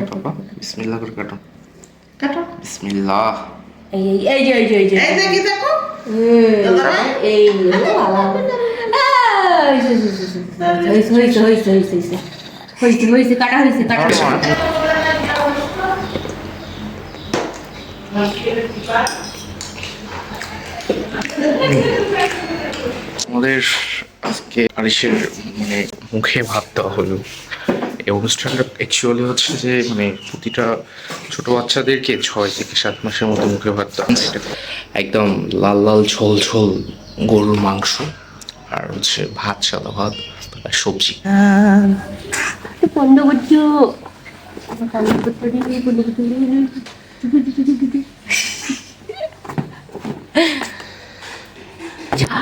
কাটুন পাপা বিসমিল্লাহ করে কাটুন কাটো বিসমিল্লাহ এই এই এই যে এই যে এই যে এই দেখি দেখো এই, এই ভালো হয়েছে হয়েছে হয়েছে হয়েছে হয়েছে হয়েছে হয়েছে কাটা হয়েছে কাটা আমাদের আজকে আরিসের মানে মুখে ভাত দেওয়া হলো এই অনুষ্ঠানটা অ্যাকচুয়ালি হচ্ছে যে মানে প্রতিটা ছোট বাচ্চাদেরকে ছয় থেকে সাত মাসের মতো মুখে ভাত একদম লাল লাল ঝোল ঝোল গরুর মাংস আর হচ্ছে ভাত, সাদা ভাত আর সবজি। বন্ধ করছ বন্ধ করতে দিবি বন্ধ করতে দিবি যা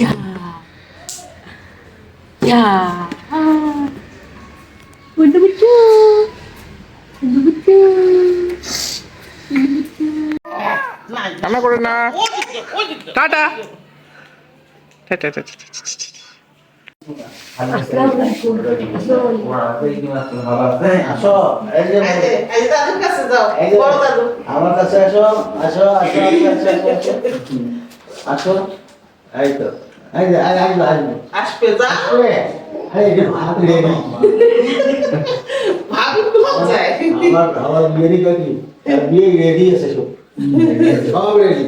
যা যা বন্ধ করছ বন্ধ করছ রান্না করে না টাটা টাটা টাটা আসো এই যে এই যে, এই যে দাদুর কাছে যাও এই যে, বড় দাদু আমার কাছে আসো আসো আসো আসো আসো এই তো আসবে আসবে আসবে যা। আসবে। যে ভাত রেডি ভাবি কোথাও যায় আমার আমার বিয়ে কি? বিয়ে রেডি আছে সব। সব রেডি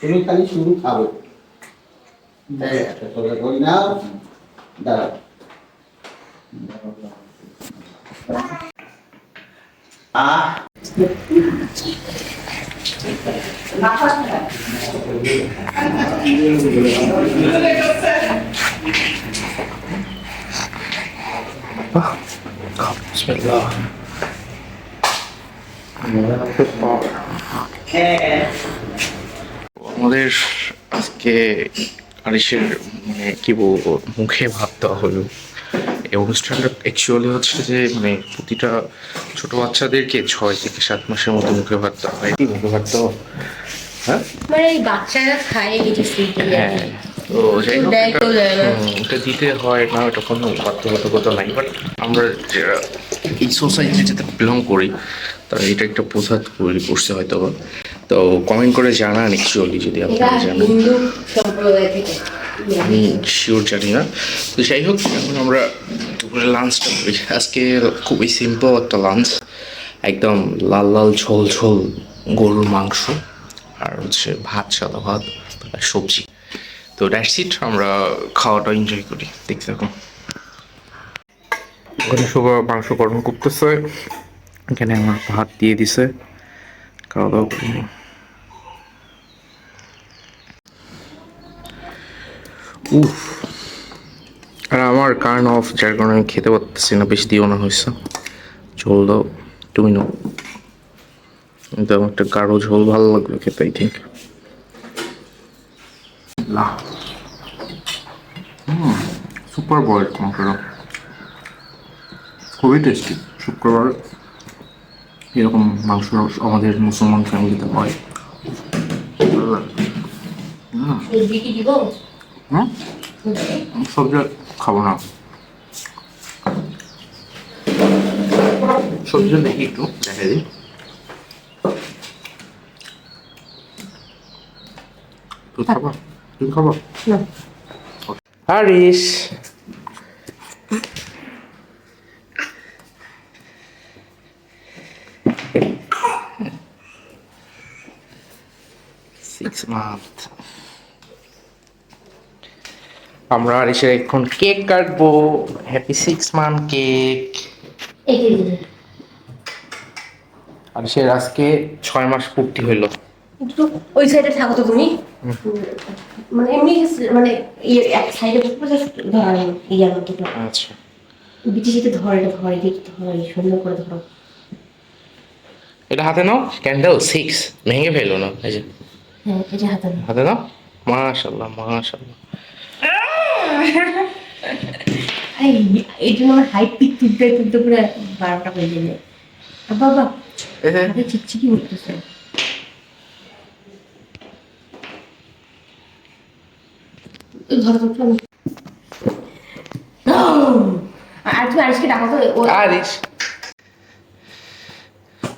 তুমি খালি শুরু খাবে। এই একটা নাও দাঁড়াও। আহ। আমাদের আজকে আরিসের মানে কি বলব, মুখে ভাত দেওয়া হলো। এই অনুষ্ঠানটা অ্যাকচুয়ালি হচ্ছে যে মানে প্রতিটা ছোট বাচ্চাদেরকে ছয় থেকে সাত মাসের মতো মুখে ভাত দেওয়া হয়। কি মুখে ভাত দেওয়া হ্যাঁ? মানে এই বাচ্চারা খায় এই যে সুইট হ্যাঁ তো যাই হোক এটা দিতে হয় না এটা কোনো বাধ্যবাধকতা নাই বাট আমরা যারা এই সোসাইটি যেটা বিলং করি তারা এটা একটা বোঝা তৈরি করছে হয়তো বা। তো কমেন্ট করে জানান অ্যাকচুয়ালি যদি আপনারা জানেন। হিন্দু সম্প্রদায় থেকে। আমি শিওর জানি না। তো যাই হোক, এখন আমরা দুপুরে লাঞ্চটা করি। আজকে খুবই সিম্পল একটা লাঞ্চ একদম লাল লাল ঝোল ঝোল গরুর মাংস আর হচ্ছে ভাত, সাদা ভাত আর সবজি। তো দ্যাটস ইট আমরা খাওয়াটা এনজয় করি। দেখতে থাকুন ওখানে সবাই মাংস গরম করতেছে। এখানে আমার ভাত দিয়ে দিছে। খাওয়া দাওয়া করি। উফ। আর আমার কারণ অফ যার কারণে আমি খেতে পারতেছি না বেশি দিও না হয়েছে। ঝোল দাও তুমি নাও। কিন্তু আমার একটা গাঢ় ঝোল ভালো লাগবে খেতে আই থিঙ্ক সুপার বয়েল মাংসটা খুবই টেস্টি শুক্রবার এরকম মাংস আমাদের মুসলমান ফ্যামিলিতে হয়। ভালো লাগে সবজি কি দিব? হুম? সবজি খাব না। সবজি দেখি একটু দেখা দিই তুই খাবা? তুই খাবা? হারিস। সিক্স মান্থ আমরা আরিসে এখন কেক কাটবো। হ্যাপি সিক্স মান্থ কেক আর। আরিসের আজকে ছয় মাস পূর্তি হইল। একটু ওই সাইডে থাকো তো তুমি। মানে এমনি মানে ইয়ে এক সাইডে বসে ধরা ইয়ার মতো আচ্ছা। যেতে ধরে এটা ধরে দিকে ধরে সুন্দর করে ধরো। এটা হাতে নাও ক্যান্ডেল সিক্স ভেঙে ফেলো না এই যে। হ্যাঁ এটা হাতে নাও। হাতে নাও। মাশাল্লাহ মাশাল্লাহ এই জন্য আমার হাইট পিক তুলতে তুলতে পুরো বারোটা যায় আর বাবা হাতে চিকচিকি উঠতেছে ধরো তো তুমি আরিশকে ডাকো তো ও আরিশ।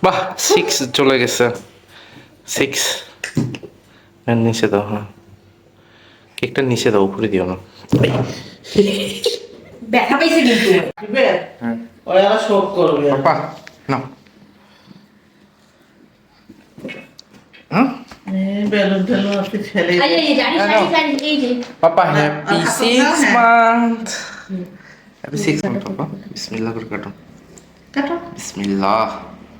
বাহ সিক্স চলে গেছে। সিক্স নিচে দাও হ্যাঁ। কেকটা নিচে দাও উপরে দিও না ব্যথা পাইছে কিন্তু হ্যাঁ আর শোক করবে পাপা না হ্যাঁ পাপা হ্যাঁ, হ্যাপি সিক্স হ্যাঁ। Month happy six month papa বিসমিল্লাহ করে কাটুন কাটো বিসমিল্লাহ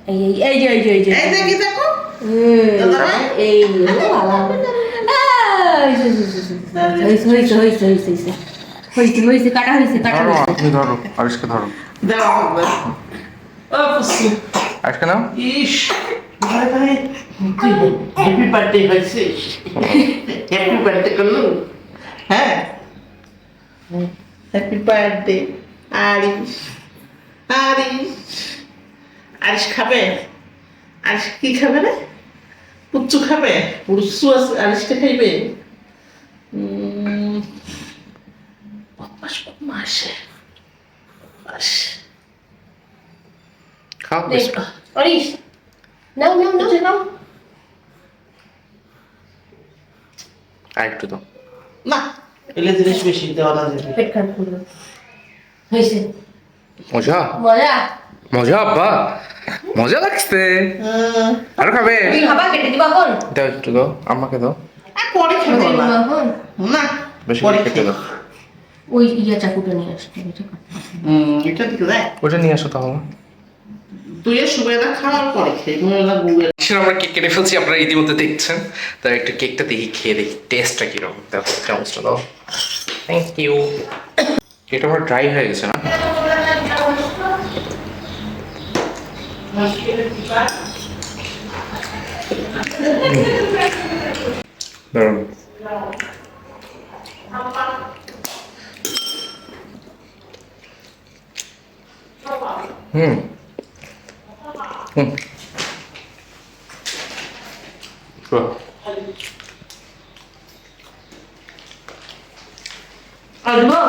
এই এই এই এই এই এই দেখো এই হ্যাঁ? হ্যাপি বার্থডে আরিস আরিস আরিস খাবে? আরিস কি খাবে রে? পুচ্চু খাবে? পুরুষু আছে আরিসটা খাইবে? বদমাস বদমাস বাস খাও দেখ আরিশ নাও নাও নাও নাও। আর একটু দাও। না এলে জিনিস বেশি দেওয়া না যাবে পেট খারাপ করল হয়েছে। মজা? মজা? মজা আব্বা। মজা লাগছে। আরও খাবে? তুমি খাবা কেটে দিবা এখন। দাও একটু দাও আমাকে দাও। আর পরে খাব না বেশি। দাও। ওই ইয়া চাকুটা নিয়ে আসতে হবে এটা দিকে দেখ ওটা নিয়ে আসো তাহলে। তুই এর সুবেদা খাওয়ার পরে খেয়ে আমরা কেক কেটে ফেলছি আপনারা ইতিমধ্যে দেখছেন। তাই একটু কেকটা দেখি খেয়ে দেখি টেস্টটা কীরকম দেখো চামচটা দাও। থ্যাংক ইউ এটা আমার ড্রাই হয়ে গেছে না? দারুণ। হুম হুম Sure. আর দেবো